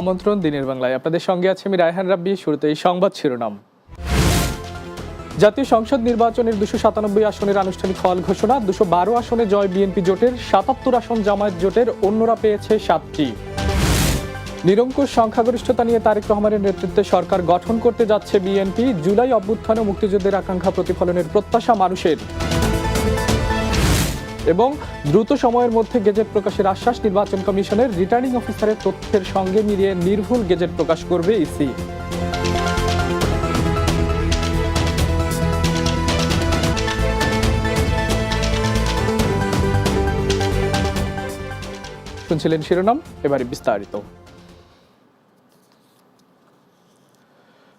আমন্ত্রণ দিনের বাংলায়। আপনাদের সঙ্গে আছে আমি রায়হান রাব্বি, শুরুতে এই সংবাদ শিরোনাম। জাতীয় সংসদ নির্বাচনের দুশো সাতানব্বই আসনের আনুষ্ঠানিক ফল ঘোষণা, দুশো বারো আসনে জয় বিএনপি জোটের, সাতাত্তর আসন জামায়াত জোটের, অন্যরা পেয়েছে সাতটি। নিরঙ্কুশ সংখ্যাগরিষ্ঠতা নিয়ে তারেক রহমানের নেতৃত্বে সরকার গঠন করতে যাচ্ছে বিএনপি। জুলাই অভ্যুত্থানে মুক্তিযুদ্ধের আকাঙ্ক্ষা প্রতিফলনের প্রত্যাশা মানুষের। এবং দ্রুত সময়ের মধ্যে গেজেট প্রকাশের আশ্বাস, নির্বাচন কমিশনের রিটার্নিং অফিসারের তথ্যের সঙ্গে মিলিয়ে নির্ভুল গেজেট প্রকাশ করবে ইসি। শুনছিলেন শিরোনাম, এবারে বিস্তারিত।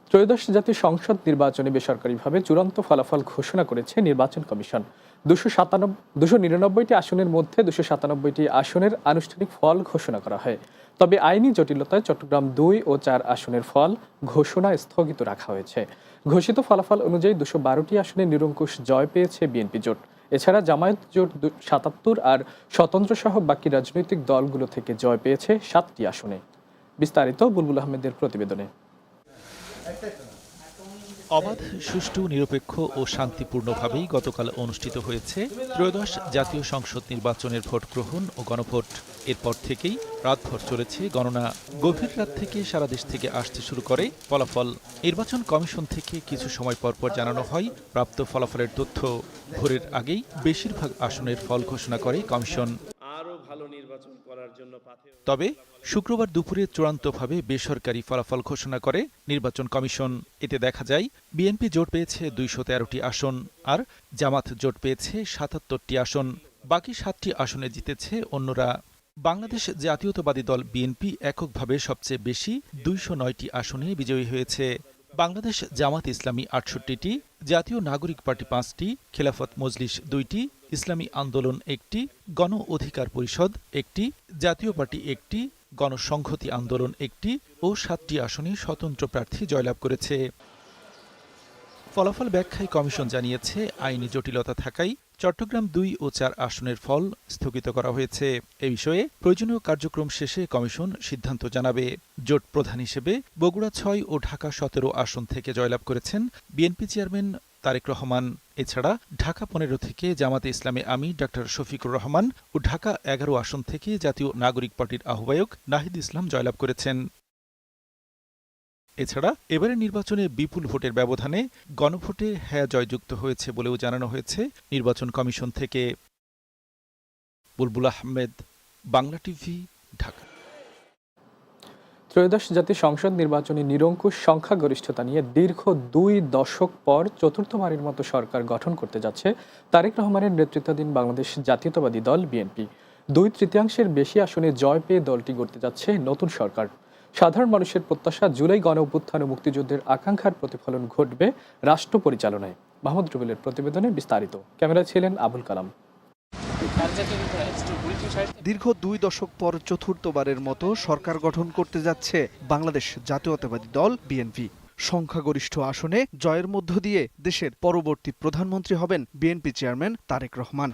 ত্রয়োদশ জাতীয় সংসদ নির্বাচনে বেসরকারিভাবে চূড়ান্ত ফলাফল ঘোষণা করেছে নির্বাচন কমিশন। দুশো সাতানব্বই দুশো নিরানব্বইটি আসনের মধ্যে দুশো সাতানব্বইটি আসনের আনুষ্ঠানিক ফল ঘোষণা করা হয়। তবে আইনি জটিলতায় চট্টগ্রাম দুই ও চার আসনের ফল ঘোষণা স্থগিত রাখা হয়েছে। ঘোষিত ফলাফল অনুযায়ী দুশো বারোটি আসনে নিরঙ্কুশ জয় পেয়েছে বিএনপি জোট। এছাড়া জামায়াত জোট সাতাত্তর আর স্বতন্ত্র সহ বাকি রাজনৈতিক দলগুলো থেকে জয় পেয়েছে সাতটি আসনে। বিস্তারিত বুলবুল আহমেদের প্রতিবেদনে। অবাধ, সুষ্ঠু, নিরপেক্ষ ও শান্তিপূর্ণভাবেই গতকাল অনুষ্ঠিত হয়েছে ত্রয়োদশ জাতীয় সংসদ নির্বাচনের ভোট গ্রহণ ও গণভোট। এরপর থেকেই রাতভর চলেছে গণনা। গভীর রাত থেকে সারা দেশ থেকে আসতে শুরু করে ফলাফল। নির্বাচন কমিশন থেকে কিছু সময় পর পর জানানো হয় প্রাপ্ত ফলাফলের তথ্য। ভোরের আগেই বেশিরভাগ আসনের ফল ঘোষণা করে কমিশন আরও ভালো নির্বাচন করার জন্য পাথে তবে শুক্রবার দুপুরে চূড়ান্তভাবে বেসরকারি ফলাফল ঘোষণা করে নির্বাচন কমিশন। এতে দেখা যায় বিএনপি জোট পেয়েছে দুইশো তেরোটি আসন আর জামাত জোট পেয়েছে সাতাত্তরটি আসন। বাকি সাতটি আসনে জিতেছে অন্যরা। বাংলাদেশ জাতীয়তাবাদী দল বিএনপি এককভাবে সবচেয়ে বেশি দুইশো নয়টি আসনে বিজয়ী হয়েছে। বাংলাদেশ জামাত ইসলামী আটষট্টিটি জাতীয় নাগরিক পার্টি পাঁচটি খেলাফত মজলিস দুইটি ইসলামী আন্দোলন একটি গণ অধিকার পরিষদ, একটি জাতীয় পার্টি, একটি গণসংহতি আন্দোলন, একটি ও সাতটি আসনে স্বতন্ত্র প্রার্থী জয়লাভ করেছে। ফলাফল ব্যাখ্যায় কমিশন জানিয়েছে, আইনি জটিলতা থাকায় চট্টগ্রাম দুই ও চার আসনের ফল স্থগিত করা হয়েছে। এ বিষয়ে প্রয়োজনীয় কার্যক্রম শেষে কমিশন সিদ্ধান্ত জানাবে। জোট প্রধান হিসেবে বগুড়া ছয় ও ঢাকা সতেরো আসন থেকে জয়লাভ করেছেন বিএনপি চেয়ারম্যান তারেক রহমান, এছাড়া ঢাকা পনেরো থেকে জামাতে ইসলামে আমি ডাক্তার শফিকুর রহমান ও ঢাকা এগারো আসন থেকে জাতীয় নাগরিক পার্টির আহ্বায়ক নাহিদ ইসলাম জয়লাভ করেছেন। এছাড়া এবারের নির্বাচনে বিপুল ভোটের ব্যবধানে গণভোটে হ্যাঁ জয়যুক্ত হয়েছে বলেও জানানো হয়েছে নির্বাচন কমিশন থেকে। বুলবুল আহমেদ, বাংলা টিভি, ঢাকা। ত্রয়োদশ জাতীয় সংসদ নির্বাচনে নিরঙ্কুশ সংখ্যাগরিষ্ঠতা নিয়ে দীর্ঘ দুই দশক পর চতুর্থবারের মতো সরকার গঠন করতে যাচ্ছে তারেক রহমানের নেতৃত্বাধীন বাংলাদেশ জাতীয়তাবাদী দল বিএনপি। দুই তৃতীয়াংশের বেশি আসনে জয় পেয়ে দলটি গড়তে যাচ্ছে নতুন সরকার। সাধারণ মানুষের প্রত্যাশা জুলাই গণ অভ্যুত্থান ও মুক্তিযুদ্ধের আকাঙ্ক্ষার প্রতিফলন ঘটবে রাষ্ট্র পরিচালনায়। মাহমুদ রুবেলের প্রতিবেদনে বিস্তারিত। ক্যামেরায় ছিলেন আবুল কালাম। দীর্ঘ দুই দশক পর চতুর্থবারের মতো সরকার গঠন করতে যাচ্ছে বাংলাদেশ জাতীয়তাবাদী দল, বিএনপি। সংখ্যাগরিষ্ঠ আসনে জয়ের মধ্য দিয়ে দেশের পরবর্তী প্রধানমন্ত্রী হবেন বিএনপি চেয়ারম্যান তারেক রহমান।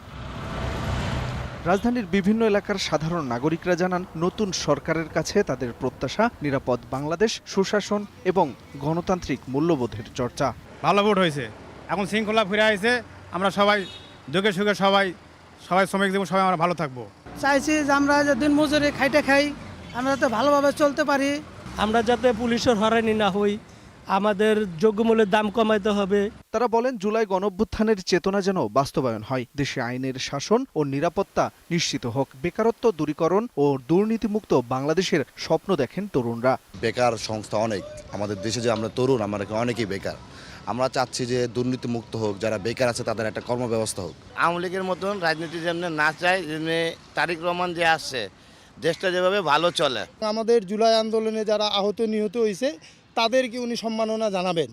রাজধানীর বিভিন্ন এলাকার সাধারণ নাগরিকরা জানান, নতুন সরকারের কাছে তাদের প্রত্যাশা, নিরাপদ বাংলাদেশ, সুশাসন এবং গণতান্ত্রিক মূল্যবোধের চর্চা। ভালো ভোট হয়েছে। এখন শৃঙ্খলা ফিরে আসছে আমরা সবাই যোগে সুখে সবাই সবাই শ্রমিক দিব সবাই আমরা ভালো থাকব। চাইছি যে আমরা যে দিন মজুরি খাইতে খাই আমরা যাতে ভালোভাবে চলতে পারি। আমরা যাতে পুলিশের হয়রানি না হই। আমাদের যোগ্যমূল্যের দাম কমাইতে হবে। তারা বলেন জুলাই গণভ্যুত্থানের চেতনা যেন বাস্তবায়ন হয়। দেশে আইনের শাসন ও নিরাপত্তা নিশ্চিত হোক। বেকারত্ব দূরীকরণ ও দুর্নীতিমুক্ত বাংলাদেশের স্বপ্ন দেখেন তরুণরা। বেকার সংস্থা অনেক। আমাদের দেশে যে আমরা তরুণ আমরা অনেকেই বেকার? আমরা চাচ্ছি যে দুর্নীতি মুক্ত হোক যারা বেকার আছে তাদের একটা কর্মব্যবস্থা হোক। আওয়ামী লীগের মতন রাজনীতি যেমনি না চায় যেমনি তারিক রহমান যে আসছে দেশটা যেভাবে ভালো চলে। আমাদের জুলাই আন্দোলনে যারা আহত নিহত হয়েছে তাদেরকে উনি সম্মাননা জানাবেন।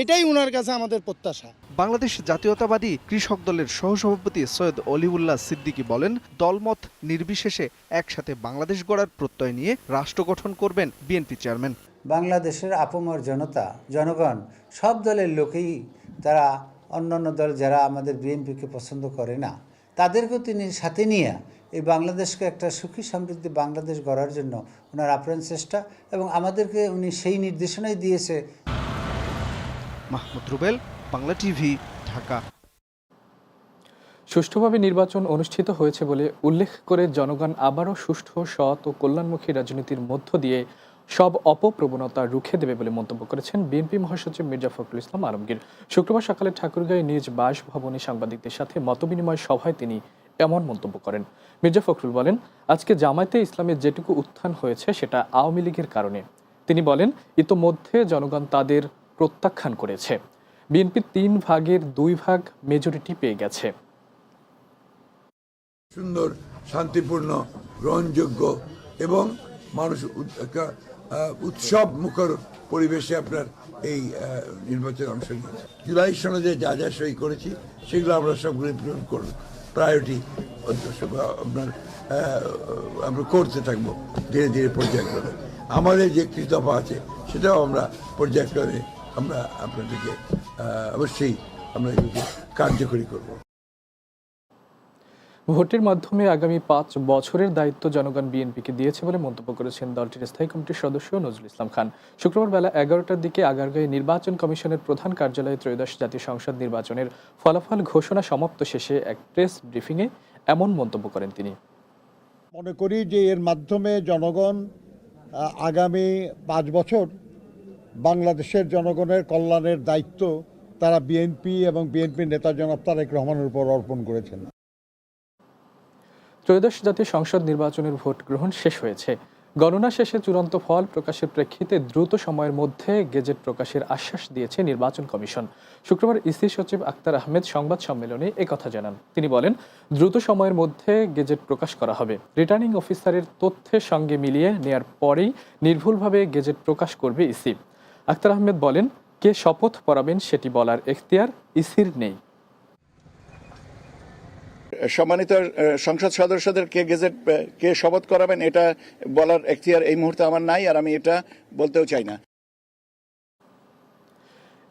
এটাই উনার কাছে আমাদের প্রত্যাশা। বাংলাদেশ জাতীয়তাবাদী কৃষক দলের সহসভাপতি সৈয়দ অলিউল্লাহ সিদ্দিকী বলেন দলমত নির্বিশেষে একসাথে বাংলাদেশ গড়ার প্রত্যয় নিয়ে রাষ্ট্র গঠন করবেন বিএনপি চেয়ারম্যান। বাংলাদেশের আপমর জনতা জনগণ সব দলের লোকেই তারা অন্যান্য দল যারা আমাদের বিএনপিকে পছন্দ করে না তাদেরকেও তিনি সাথে নিয়ে এই বাংলাদেশকে একটা সুখী সমৃদ্ধি বাংলাদেশ গড়ার জন্য ওনার আপ্রাণ চেষ্টা এবং আমাদেরকে উনি সেই নির্দেশনাই দিয়েছে। মাহমুদ রুবেল বাংলা টিভি ঢাকা। সুষ্ঠুভাবে নির্বাচন অনুষ্ঠিত হয়েছে বলে উল্লেখ করে জনগণ আবারও সুষ্ঠু সৎ ও কল্যাণমুখী রাজনীতির মধ্য দিয়ে সব অপপ্রবণতা রুখে দেবে বলে মন্তব্য করেছেন বিএনপি মহাসচিব মির্জা ফখরুল ইসলাম আলমগীর। শুক্রবার সকালে ঠাকুরগাঁয়ে নিজ বাসভবনে সাংবাদিকদের সাথে মতবিনিময় সভায় তিনি এমন মন্তব্য করেন। মির্জা ফখরুল বলেন, আজকে জামায়াতে ইসলামের যেটুকু উত্থান হয়েছে সেটা আওয়ামী লীগের কারণে। তিনি বলেন, ইতোমধ্যে জনগণ তাদের প্রত্যাখ্যান করেছে। বিএনপি তিন ভাগের দুই ভাগ মেজরিটি পেয়ে গেছে। সুন্দর, শান্তিপূর্ণ, গ্রহণযোগ্য এবং মানুষ উৎসব মুখর পরিবেশে আপনার এই নির্বাচনে অংশ নিয়েছে। জুলাই সনদে যা যা সই করেছি, সেগুলো আমরা সবগুলো ইমপ্লিমেন্ট করব। প্রায়োরিটি আপনার আমরা করতে থাকব, ধীরে ধীরে পর্যায়ক্রমে আমাদের যে কৃতজ্ঞ আছে, সেটাও আমরা পর্যায়ক্রমে আমরা আপনাদেরকে অবশ্যই আমরা কার্যকরী করব। ভোটের মাধ্যমে আগামী পাঁচ বছরের দায়িত্ব জনগণ বিএনপিকে দিয়েছে বলে মন্তব্য করেছেন দলটির স্থায়ী কমিটির সদস্য নজরুল ইসলাম খান। শুক্রবার বেলা এগারোটার দিকে আগারগাঁয়ে নির্বাচন কমিশনের প্রধান কার্যালয়ে ত্রয়োদশ জাতীয় সংসদ নির্বাচনের ফলাফল ঘোষণা সমাপ্ত শেষে এক প্রেস ব্রিফিংয়ে এমন মন্তব্য করেন তিনি। মনে করি যে এর মাধ্যমে জনগণ আগামী পাঁচ বছর বাংলাদেশের জনগণের কল্যাণের দায়িত্ব তারা বিএনপি এবং বিএনপির নেতা জনাব তারেক রহমানের উপর অর্পণ করেছেন। ত্রয়োদশ জাতীয় সংসদ নির্বাচনের ভোট গ্রহণ শেষ হয়েছে। গণনা শেষে চূড়ান্ত ফল প্রকাশের প্রেক্ষিতে দ্রুত সময়ের মধ্যে গেজেট প্রকাশের আশ্বাস দিয়েছে নির্বাচন কমিশন। শুক্রবার ইসি সচিব আক্তার আহমেদ সংবাদ সম্মেলনে একথা জানান। তিনি বলেন, দ্রুত সময়ের মধ্যে গেজেট প্রকাশ করা হবে। রিটার্নিং অফিসারের তথ্যের সঙ্গে মিলিয়ে নেয়ার পরেই নির্ভুলভাবে গেজেট প্রকাশ করবে ইসি। আক্তার আহমেদ বলেন, কে শপথ পড়াবেন সেটি বলার এখতিয়ার ইসির নেই। সম্মানিত সংসদ সদস্যদের কে গেজেট কে শপথ করাবেন এটা বলার এখতিয়ার এই মুহূর্তে আমার নাই আর আমি এটা বলতেও চাই না।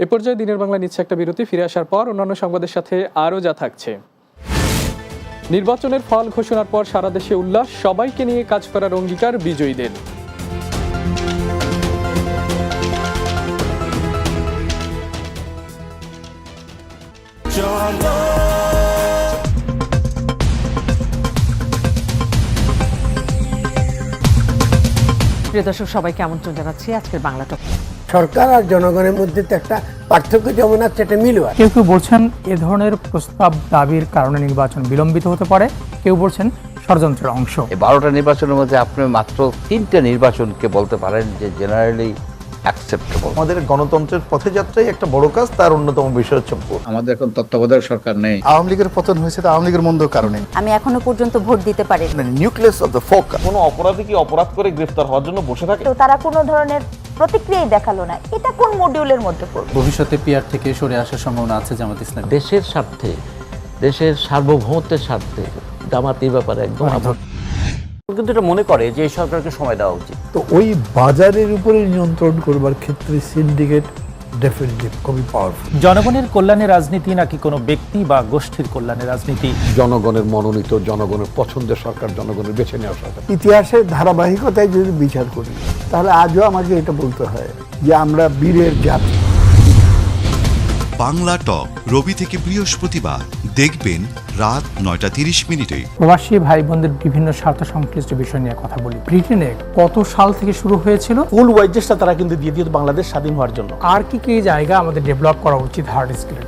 এ পর্যায়ে দিনের বাংলা নিচ্ছে একটা বিরতি ফিরে আসার পর অন্যান্য সংবাদের সাথে আরও যা থাকছে। নির্বাচনের ফল ঘোষণার পর সারা দেশে উল্লাস সবাইকে নিয়ে কাজ করার অঙ্গীকার বিজয়ীদের। প্রিয় দর্শক সবাইকে আমন্ত্রণ জানাচ্ছি আজকের বাংলা টক। সরকার আর জনগণের মধ্যে তো একটা পার্থক্য যেমন আছে এটা মিলও কেউ কেউ বলছেন এ ধরনের প্রস্তাব দাবির কারণে নির্বাচন বিলম্বিত হতে পারে। কেউ বলছেন ষড়যন্ত্রের অংশ। বারোটা নির্বাচনের মধ্যে আপনি মাত্র তিনটা নির্বাচনকে বলতে পারেন যে জেনারেলি অ্যাকসেপ্টেবল আমাদের গণতন্ত্রের পথযাত্রাই একটা বড় কাজ তার অন্যতম বিষয় হচ্ছে ভোট। আমাদের এখন তত্ত্বাবধায়ক সরকার নেই। আওয়ামী লীগের পতন হয়েছে তা আওয়ামী লীগের মন্দ কারণে। আমি এখনও পর্যন্ত ভোট দিতে পারি নিউক্লিয়াস অফ দ্য ফোকাস কোনো অপরাধী কি অপরাধ করে গ্রেফতার হওয়ার জন্য বসে থাকে? তো তারা কোনো ধরনের প্রতিক্রিয়াই দেখাল না। এটা কোন মডিউলের মধ্যে পড়বে? ভবিষ্যতে পিয়ার থেকে সরে আসার সম্ভাবনা আছে জামাত ইসলাম দেশের স্বার্থে দেশের সার্বভৌমত্বের স্বার্থে জামাত এই ব্যাপারে একদম কিন্তু এটা মনে করে যে সরকারকে সময় দেওয়া উচিত। তো ওই বাজারের উপরে নিয়ন্ত্রণ করবার ক্ষেত্রে সিন্ডিকেট ডেফিনেটলি খুবই পাওয়ারফুল জনগণের কল্যাণে রাজনীতি নাকি কোনো ব্যক্তি বা গোষ্ঠীর কল্যাণে রাজনীতি? জনগণের মনোনীত জনগণের পছন্দের সরকার জনগণের বেছে নেওয়া সরকার। ইতিহাসের ধারাবাহিকতায় যদি বিচার করি তাহলে আজও আমাকে এটা বলতে হয় যে আমরা বীরের জাতি। বাংলা টক রবি থেকে বৃহস্পতিবার। দেখবেন রাত নয়টা তিরিশ মিনিটে। প্রবাসী ভাই বোনদের বিভিন্ন স্বার্থ সংশ্লিষ্ট বিষয় নিয়ে কথা বলি। ব্রিটেনে কত সাল থেকে শুরু হয়েছিল? ফুল ওয়াইজেসটা তারা কিন্তু দিয়ে দিত বাংলাদেশ স্বাধীন হওয়ার জন্য। আর কি কি জায়গা আমাদের ডেভেলপ করা উচিত হার্ড স্কিলের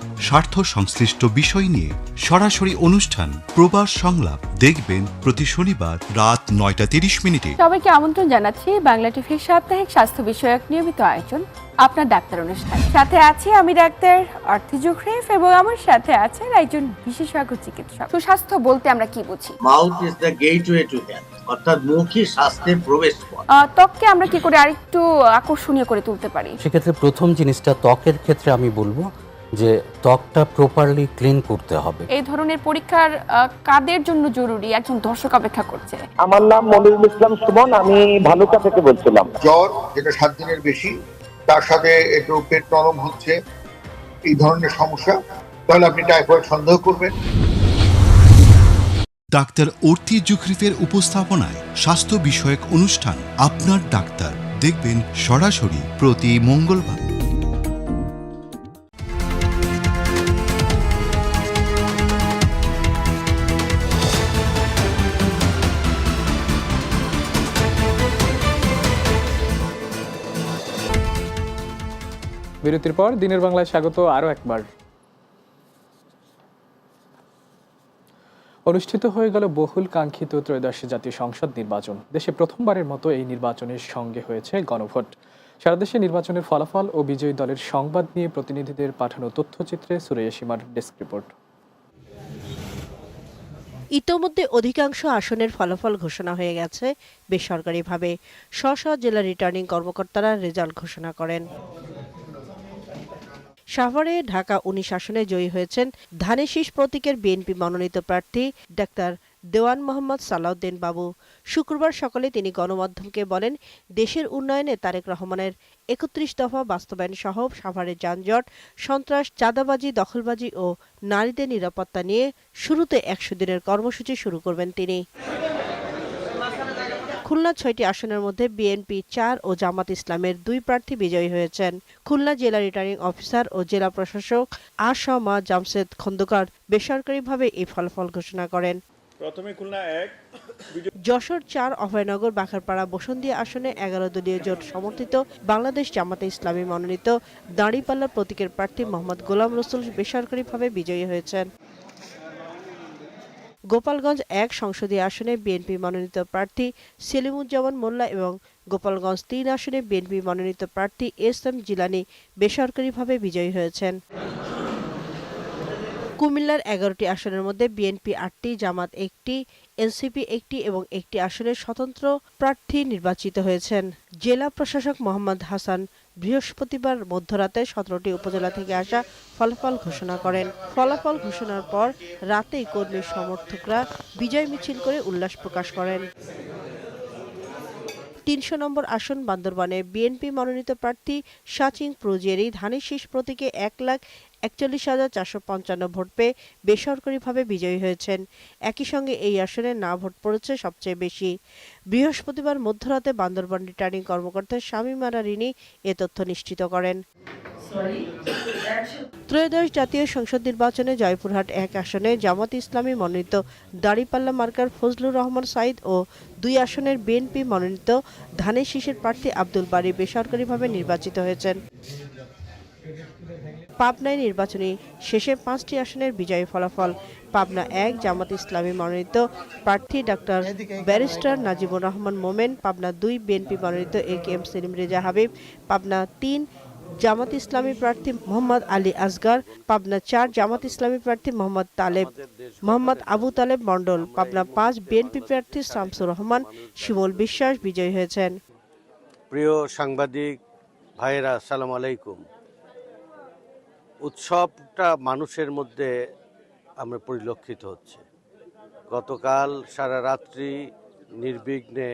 স্বার্থ সংশ্লিষ্ট বিষয় নিয়ে সরাসরি অনুষ্ঠান প্রবাস সংলাপ দেখবেন প্রতি শনিবার রাত নয়টা তিরিশ মিনিটে। সবাইকে আমন্ত্রণ জানাচ্ছি বাংলা টিভির সাপ্তাহিক স্বাস্থ্য বিষয়ক নিয়মিত আয়োজন আপনার ডাক্তার অনুষ্ঠান। সাথে আছি আমি ডাক্তার অর্থ জুখরেফ এবং আমার সাথে আছেন একজন বিশেষজ্ঞ চিকিৎসক। সুস্বাস্থ্য বলতে আমরা কি বুঝি? Mouth is the gateway to health অর্থাৎ মুখই স্বাস্থ্যের প্রবেশ পথ। ত্বককে আমরা কি করে আরেকটু আকর্ষণীয় করে তুলতে পারি? সেক্ষেত্রে প্রথম জিনিসটা ত্বকের ক্ষেত্রে আমি বলব যে ত্বকটা প্রপারলি ক্লিন করতে হবে। এই ধরনের পরীক্ষার কাদের জন্য জরুরি? একজন দর্শক অপেক্ষা করছে। আমার নাম মনিরুল ইসলাম সুমন আমি ভালুকা থেকে বলছিলাম। জ্বর যেটা সাত দিনের বেশি তার সাথে একটু পেট নরম হচ্ছে এই ধরনের সমস্যা তাহলে আপনি টাইফয়েড সন্দেহ করবেন। ডাক্তার অর্তি জুখরিফের উপস্থাপনায় স্বাস্থ্য বিষয়ক অনুষ্ঠান আপনার ডাক্তার। দেখবেন সরাসরি প্রতি মঙ্গলবার। বিরতির পর দিনের বাংলায় স্বাগত আরও একবার। অনুষ্ঠিত হয়ে গেল বহুল কাঙ্ক্ষিত ত্রয়োদশ জাতীয় সংসদ নির্বাচন। দেশে প্রথমবারের মতো এই নির্বাচনের সঙ্গে হয়েছে গণভোট। সারা দেশে নির্বাচনের ফলাফল ও বিজয়ী দলের সংবাদ নিয়ে প্রতিনিধিদের পাঠানো তথ্যচিত্রে সুরেয়া সীমার ডেস্ক রিপোর্ট। ইতোমধ্যে অধিকাংশ আসনের ফলাফল ঘোষণা হয়ে গেছে বেসরকারিভাবে। স্ব স্ব জেলা রিটার্নিং কর্মকর্তারা রেজাল্ট ঘোষণা করেন। সাভারে ঢাকা উনিশ আসনে জয়ী হয়েছেন ধানের শীষ প্রতীকের বিএনপি মনোনীত প্রার্থী ডাক্তার দেওয়ান মোহাম্মদ সালাউদ্দিন বাবু। শুক্রবার সকালে তিনি গণমাধ্যমকে বলেন, দেশের উন্নয়নে তারেক রহমানের একত্রিশ দফা বাস্তবায়ন সহ সাভারের যানজট, সন্ত্রাস, চাঁদাবাজি, দখলবাজি ও নারীদের নিরাপত্তা নিয়ে শুরুতে একশো দিনের কর্মসূচি শুরু করবেন তিনি। খুলনা ছয়টি আসনের মধ্যে বিএনপি চার ও জামাত ইসলামের দুই প্রার্থী বিজয়ী হয়েছেন। খুলনা জেলা রিটার্নিং অফিসার ও জেলা প্রশাসক আশমা জামশেদ খন্দকার বেসরকারিভাবে এই ফলাফল ঘোষণা করেন। প্রথমে খুলনা এক যশোর চার অভয়নগর বাখারপাড়া বসন্তিয়া আসনে এগারো দলীয় জোট সমর্থিত বাংলাদেশ জামাতে ইসলামী মনোনীত দাঁড়িপাল্লা প্রতীকের প্রার্থী মোহাম্মদ গোলাম রসুল বেসরকারিভাবে বিজয়ী হয়েছেন। গোপালগঞ্জ এক সংসদীয় আসনে বিএনপি মনোনীত প্রার্থী সেলিমুজ্জামান মোল্লা এবং গোপালগঞ্জ তিন আসনে বিএনপি মনোনীত প্রার্থী এস এম জিলানি বেসরকারিভাবে বিজয়ী হয়েছেন। কুমিল্লার এগারোটি আসনের মধ্যে বিএনপি আটটি, জামাত একটি, এনসিপি একটি এবং একটি আসনের স্বতন্ত্র প্রার্থী নির্বাচিত হয়েছেন। জেলা প্রশাসক মোহাম্মদ হাসান বৃহস্পতিবার মধ্যরাতে সতেরোটি উপজেলা থেকে আসা ফলাফল ঘোষণা করেন। ফলাফল ঘোষণার পর রাতেই কর্মী সমর্থকরা বিজয় মিছিল করে উল্লাস প্রকাশ করেন। তিনশো নম্বর আসন বান্দরবানে বিএনপি মনোনীত প্রার্থী সাচিং প্রুজেরি ধানের শীষ প্রতীকে এক লাখ একচল্লিশ হাজার চারশো পঞ্চান্ন ভোট পেয়ে বেসরকারিভাবে বিজয়ী হয়েছেন। একই সঙ্গে এই আসনে না ভোট পড়েছে সবচেয়ে বেশি। বৃহস্পতিবার মধ্যরাতে বান্দরবান রিটার্নিং কর্মকর্তা শামীমারা রিনি এ তথ্য নিশ্চিত করেন। ত্রয়োদশ জাতীয় সংসদ নির্বাচনে জয়পুরহাট এক আসনে জামাত ইসলামী মনোনীত দাড়িপাল্লা মার্কার ফজলুর রহমান সাইদ ও দুই আসনের বিএনপি মনোনীত ধানের শীষের প্রার্থী আব্দুল বারী বেসরকারিভাবে নির্বাচিত হয়েছেন। পাবনায় নির্বাচনী শেষে পাঁচটি আসনের বিজয়ী ফলাফল। পাবনা এক, জামাত ইসলামী মনোনীত প্রার্থী ডাক্তার ব্যারিস্টার নাজিবুর রহমান মোমেন, পাবনা দুই, বিএনপি মনোনীত A K M Selim Reza Habib, Pabna তিন, জামাত ইসলামী প্রার্থী মোহাম্মদ আলী আসগার পাবনা চার, জামাত ইসলামী প্রার্থী মোহাম্মদ তালেব, মোহাম্মদ আবু তালেব মণ্ডল, পাবনা পাঁচ, বিএনপি প্রার্থী শামসুর রহমান, শিমুল বিশ্বাস বিজয়ী হয়েছেন। প্রিয় সাংবাদিক, ভাইয়েরা, আসসালামু আলাইকুম। উৎসবটা মানুষের মধ্যে আমরা পরিলক্ষিত হচ্ছে। গতকাল সারা রাত্রি নির্বিঘ্নে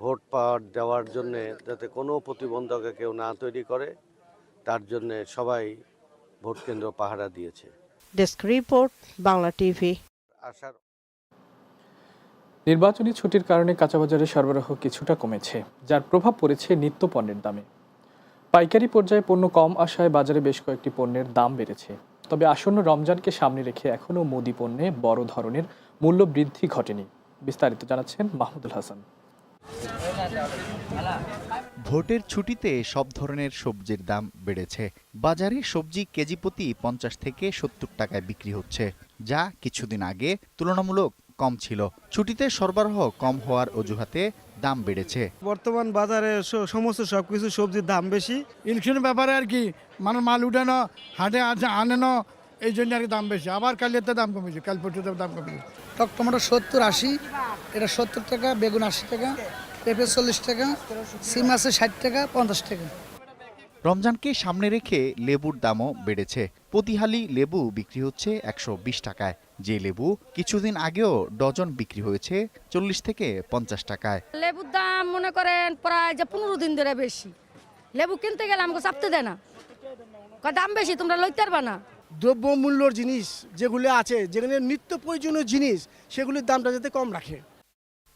ভোট পাওয়ার দেওয়ার জন্যে যাতে কোনো প্রতিবন্ধকে কেউ না তৈরি করে তার জন্যে সবাই ভোট কেন্দ্র পাহারা দিয়েছে। Desk report Bangla TV. আসার নির্বাচনী ছুটির কারণে কাঁচাবাজারে সরবরাহ কিছুটা কমেছে যার প্রভাব পড়েছে নিত্য পণ্যের দামে। পাইকারি পর্যায়ে পণ্য কম আসায় বাজারে বেশ কয়েকটি পণ্যের দাম বেড়েছে। তবে আসন্ন রমজানকে সামনে রেখে এখনও মুদি পণ্যে বড় ধরনের মূল্য বৃদ্ধি ঘটেনি। বিস্তারিত জানাচ্ছেন মাহমুদুল হাসান। ভোটের ছুটিতে সব ধরনের সবজির দাম বেড়েছে। বাজারে সবজি কেজি প্রতি পঞ্চাশ থেকে সত্তর টাকায় বিক্রি হচ্ছে। যা কিছুদিন আগে তুলনামূলক কম ছিল। ছুটিতে সরবরাহ কম হওয়ার অজুহাতে দাম বেড়েছে। বর্তমান বাজারে স- সমস্ত সবকিছু সবজির দাম বেশি। ইলেকশনের ব্যাপারে আর কি মানুষ মাল উঠানো হাটে আছে আনেনো এই জন্য আর কি দাম বেশি। আবার কালিয়াতে দাম কমেছে কাল পর্যন্ত দাম কমেছে। টক টমেটো সত্তর আশি এটা সত্তর টাকা বেগুন আশি টাকা পেঁপে চল্লিশ টাকা সিম আছে ষাট টাকা পঞ্চাশ টাকা। রমজানকে সামনে রেখে লেবুর দামও বেড়েছে। প্রতিহালি লেবু বিক্রি হচ্ছে একশো বিশ টাকায়। যে লেবু কিছুদিন আগেও ডজন বিক্রি হয়েছে চল্লিশ থেকে পঞ্চাশ টাকায়। লেবুর দাম মনে করেন প্রায় যে পনেরো দিন ধরে বেশি। লেবু কিনতে গেলে আমাকে চাপতে দেয় না। দাম বেশি তোমরা লইতে পারবা না। দ্রব্য মূল্যর জিনিস যেগুলো আছে যেখানে নিত্য প্রয়োজনীয় জিনিস সেগুলির দামটা যাতে কম রাখে।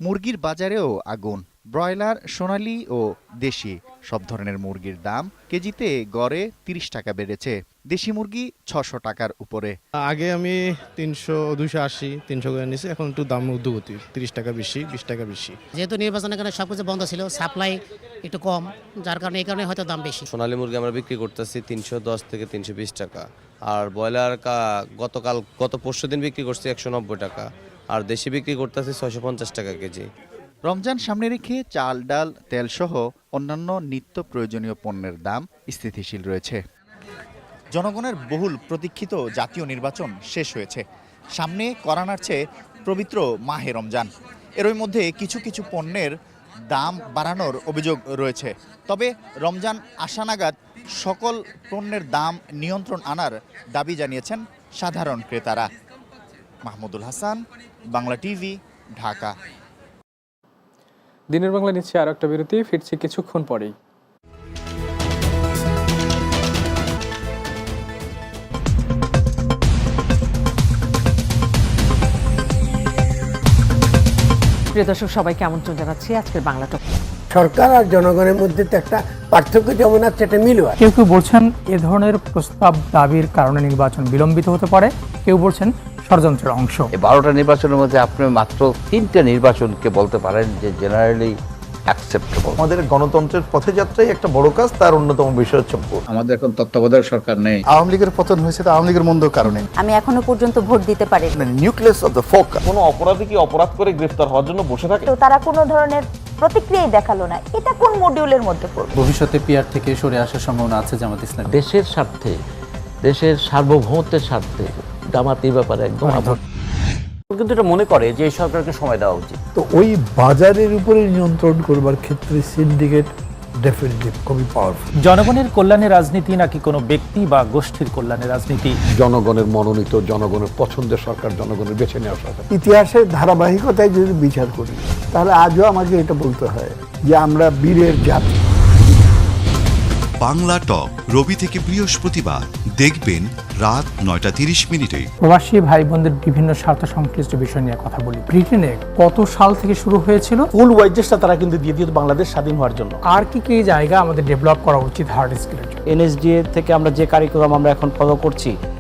মুরগির বাজারেও আগুন। ব্রয়লার সোনালী ও দেশি সব ধরনের মুরগির দাম কেজিতে গড়ে তিরিশ টাকা বেড়েছে। দেশি মুরগি ছশো টাকার উপরে। আগে আমি তিনশো দুশো আশি তিনশো করে নিয়েছি এখন একটু দাম ঊর্ধ্বগতি তিরিশ টাকা বেশি বিশ টাকা বেশি। যেহেতু নির্বাচনের কারণে সব কিছু বন্ধ ছিল সাপ্লাই একটু কম যার কারণে এই কারণে হয়তো দাম বেশি। সোনালী মুরগি আমরা বিক্রি করতেছি তিনশো দশ থেকে তিনশো বিশ টাকা আর ব্রয়লার কা- গতকাল গত পরশু দিন বিক্রি করছি একশো নব্বই টাকা আর দেশি বিক্রি করতেছি ছয়শো পঞ্চাশ টাকা কেজি। রমজান সামনে রেখে চাল, ডাল, তেলসহ অন্যান্য নিত্য প্রয়োজনীয় পণ্যের দাম স্থিতিশীল রয়েছে। জনগণের বহুল প্রতীক্ষিত জাতীয় নির্বাচন শেষ হয়েছে। সামনে করা নাড়ছে পবিত্র মাহে রমজান। এরই মধ্যে কিছু কিছু পণ্যের দাম বাড়ানোর অভিযোগ রয়েছে। তবে রমজান আসা নাগাদ সকল পণ্যের দাম নিয়ন্ত্রণ আনার দাবি জানিয়েছেন সাধারণ ক্রেতারা। মাহমুদুল হাসান, বাংলা টিভি, ঢাকা। দিনের বাংলা নিচ্ছে আর একটা বিরতি ফিরছি কিছুক্ষণ পরেই। প্রিয় দর্শক সবাইকে আমন্ত্রণ জানাচ্ছি আজকের বাংলা টক। সরকার আর জনগণের মধ্যে তো একটা পার্থক্য যেমন আছে একটা মিলও কেউ কেউ বলছেন এ ধরনের প্রস্তাব দাবির কারণে নির্বাচন বিলম্বিত হতে পারে। কেউ বলছেন ষড়যন্ত্রের অংশ। এই বারোটা নির্বাচনের মধ্যে আপনি মাত্র তিনটে নির্বাচনকে বলতে পারেন যে জেনারেলি অ্যাকসেপ্টেবল আমাদের গণতন্ত্রের পথে যাত্রাই একটা বড় কাজ তার অন্যতম বিষয় হচ্ছে ভোট। আমাদের এখন তত্ত্বাবধায়ক সরকার নেই। আওয়ামী লীগের পতন হয়েছে তা আওয়ামী লীগের মন্দ কারণে। আমি এখনও পর্যন্ত ভোট দিতে পারি নিউক্লিয়াস অফ দ্য ফোকাস কোনো অপরাধী কি অপরাধ করে গ্রেফতার হওয়ার জন্য বসে থাকে? তো তারা কোনো ধরনের প্রতিক্রিয়াই দেখাল না। এটা কোন মডিউলের মধ্যে পড়বে? ভবিষ্যতে পিয়ার থেকে সরে আসার সম্ভাবনা আছে জামাত ইসলাম দেশের স্বার্থে দেশের সার্বভৌমত্বের স্বার্থে এই ব্যাপারে একদম কিন্তু এটা মনে করে যে সরকারকে সময় দেওয়া উচিত। তো ওই বাজারের উপরে নিয়ন্ত্রণ করবার ক্ষেত্রে সিন্ডিকেট ডেফিনেটলি খুবই পাওয়ারফুল জনগণের কল্যাণে রাজনীতি নাকি কোনো ব্যক্তি বা গোষ্ঠীর কল্যাণে রাজনীতি? জনগণের মনোনীত জনগণের পছন্দের সরকার জনগণের বেছে নেওয়া সরকার। ইতিহাসের ধারাবাহিকতায় যদি বিচার করি তাহলে আজও আমাকে এটা বলতে হয় যে আমরা বীরের জাতি। বাংলা টক রবি থেকে বৃহস্পতিবার। দেখবেন রাত নয়টা তিরিশ মিনিটে। প্রবাসী ভাই বোনদের বিভিন্ন স্বার্থ সংশ্লিষ্ট বিষয় নিয়ে কথা বলি। ব্রিটেনে কত সাল থেকে শুরু হয়েছিল? ফুল ওয়াইজেসটা তারা কিন্তু দিয়ে দিত বাংলাদেশ স্বাধীন হওয়ার জন্য। আর কি কি জায়গা আমাদের ডেভেলপ করা উচিত হার্ড স্কিলের জন্য? এনএসডিএ থেকে আমরা যে কারিকুলাম আমরা এখন ফলো করছি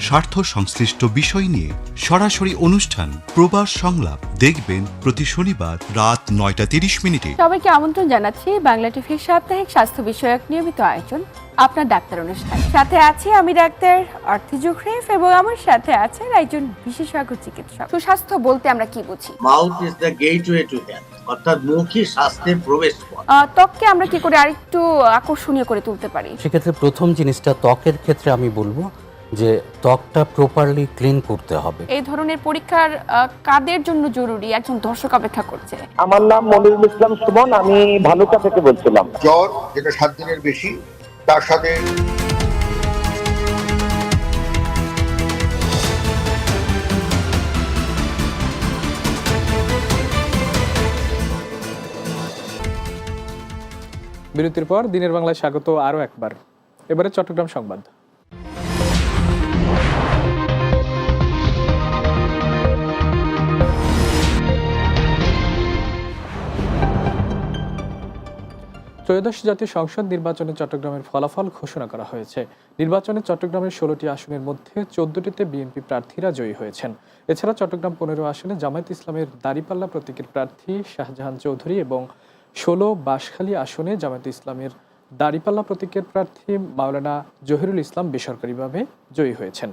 স্বার্থ সংশ্লিষ্ট বিষয় নিয়ে সরাসরি অনুষ্ঠান প্রবাস সংলাপ দেখবেন প্রতি শনিবার রাত নয়টা তিরিশ মিনিটে। সবাইকে আমন্ত্রণ জানাচ্ছি বাংলা টিভির সাপ্তাহিক স্বাস্থ্য বিষয়ক নিয়মিত আয়োজন আপনার ডাক্তার অনুষ্ঠান। সাথে আছি আমি ডাক্তার অর্থি জুখরিফ এবং আমার সাথে আছেন একজন বিশেষজ্ঞ চিকিৎসক। সুস্বাস্থ্য বলতে আমরা কি বুঝি? Mouth is the gateway to health অর্থাৎ মুখই স্বাস্থ্যের প্রবেশ পথ। আহ, ত্বককে আমরা কি করে আরেকটু আকর্ষণীয় করে তুলতে পারি? সেক্ষেত্রে প্রথম জিনিসটা ত্বকের ক্ষেত্রে আমি বলব যে ত্বকটা প্রপারলি ক্লিন করতে হবে। এই ধরনের পরীক্ষার কাদের জন্য জরুরি? একজন দর্শক অপেক্ষা করছে। আমার নাম মনিরুল ইসলাম সুমন আমি ভালুকা থেকে বলছিলাম। জ্বর যেটা সাত দিনের বেশি তার সাথে বিরতির পর দিনের বাংলায় স্বাগত আরও একবার। এবারে চট্টগ্রাম সংবাদ। ত্রয়োদশ জাতীয় সংসদ নির্বাচনে চট্টগ্রামের ফলাফল ঘোষণা করা হয়েছে। নির্বাচনে চট্টগ্রামের ষোলোটি আসনের মধ্যে চোদ্দটিতে বিএনপি প্রার্থীরা জয়ী হয়েছেন। এছাড়া চট্টগ্রাম পনেরো আসনে জামায়াত ইসলামের দাঁড়িপাল্লা প্রতীকের প্রার্থী শাহজাহান চৌধুরী এবং ষোলো বাঁশখালী আসনে জামায়াত ইসলামের দাঁড়িপাল্লা প্রতীকের প্রার্থী মাওলানা জহিরুল ইসলাম বেসরকারিভাবে জয়ী হয়েছেন।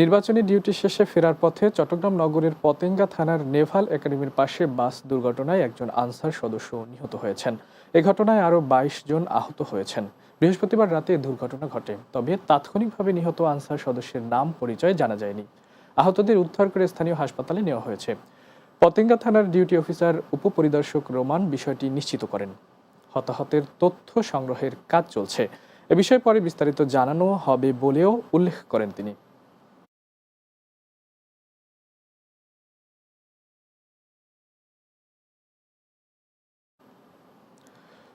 নির্বাচনী ডিউটি শেষে ফেরার পথে চট্টগ্রাম নগরের পতেঙ্গা থানার নেভাল একাডেমির পাশে বাস দুর্ঘটনায় একজন আনসার সদস্য নিহত হয়েছেন। এ ঘটনায় আরও বাইশ জন আহত হয়েছেন। বৃহস্পতিবার রাতে দুর্ঘটনা ঘটে, তবে তাৎক্ষণিকভাবে নিহত আনসার সদস্যের নাম পরিচয় জানা যায়নি। আহতদের উদ্ধার করে স্থানীয় হাসপাতালে নেওয়া হয়েছে। পতেঙ্গা থানার ডিউটি অফিসার, উপপরিদর্শক রোমান বিষয়টি নিশ্চিত করেন। হতাহতের তথ্য সংগ্রহের কাজ চলছে। এ বিষয়ে পরে বিস্তারিত জানানো হবে বলেও উল্লেখ করেন তিনি।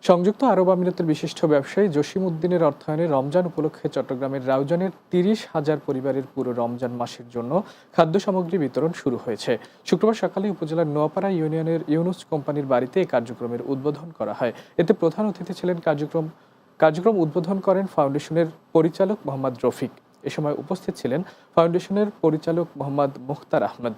সংযুক্ত আরব আমিরাতের বিশিষ্ট ব্যবসায়ী জসিম উদ্দিনের অর্থায়নে রমজান উপলক্ষে চট্টগ্রামের রাউজানের তিরিশ হাজার পরিবারের পুরো রমজান মাসের জন্য খাদ্য সামগ্রী বিতরণ শুরু হয়েছে। শুক্রবার সকালে উপজেলার নোয়াপাড়া ইউনিয়নের ইউনুস কোম্পানির বাড়িতে এই কার্যক্রমের উদ্বোধন করা হয়। এতে প্রধান অতিথি ছিলেন কার্যক্রম কার্যক্রম উদ্বোধন করেন ফাউন্ডেশনের পরিচালক মোহাম্মদ রফিক। এ সময় উপস্থিত ছিলেন ফাউন্ডেশনের পরিচালক মোহাম্মদ মুখতার আহমদ।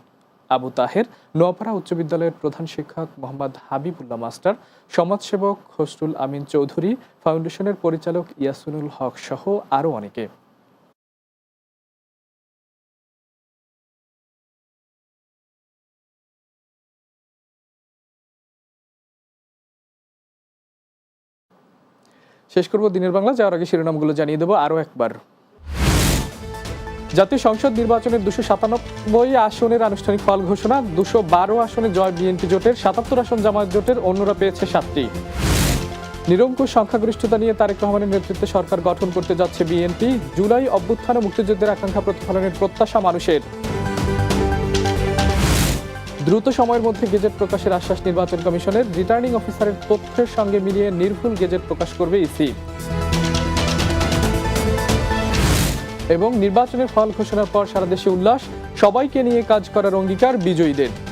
আবু তাহের, নোয়াপাড়া উচ্চ বিদ্যালয়ের প্রধান শিক্ষক মোহাম্মদ হাবিবুল্লাহ মাস্টার, সমাজসেবক খসরুল আমিন চৌধুরী, ফাউন্ডেশনের পরিচালক ইয়াসুনুল হক সহ আরও অনেকে। শেষ করব দিনের বাংলা, যাওয়ার আগে শিরোনামগুলো জানিয়ে দেবো আরও একবার। জাতীয় সংসদ নির্বাচনের দুশো সাতানব্বই আসনের আনুষ্ঠানিক ফল ঘোষণা, দুশো বারো আসনে জয় বিএনপি জোটের, সাতাত্তর আসন জামায়াত জোটের, অন্যরা পেয়েছে সাতটি। নিরঙ্কুশ সংখ্যাগরিষ্ঠতা নিয়ে তারেক রহমানের নেতৃত্বে সরকার গঠন করতে যাচ্ছে বিএনপি। জুলাই অভ্যুত্থান ও মুক্তিযুদ্ধের আকাঙ্ক্ষা প্রতিফলনের প্রত্যাশা মানুষের। দ্রুত সময়ের মধ্যে গেজেট প্রকাশের আশ্বাস নির্বাচন কমিশনের। রিটার্নিং অফিসারের তথ্যের সঙ্গে মিলিয়ে নির্ভুল গেজেট প্রকাশ করবে ইসি। এবং নির্বাচনের ফল ঘোষণার পর সারা দেশে উল্লাস। সবাইকে নিয়ে কাজ করার অঙ্গীকার বিজয়ীদের।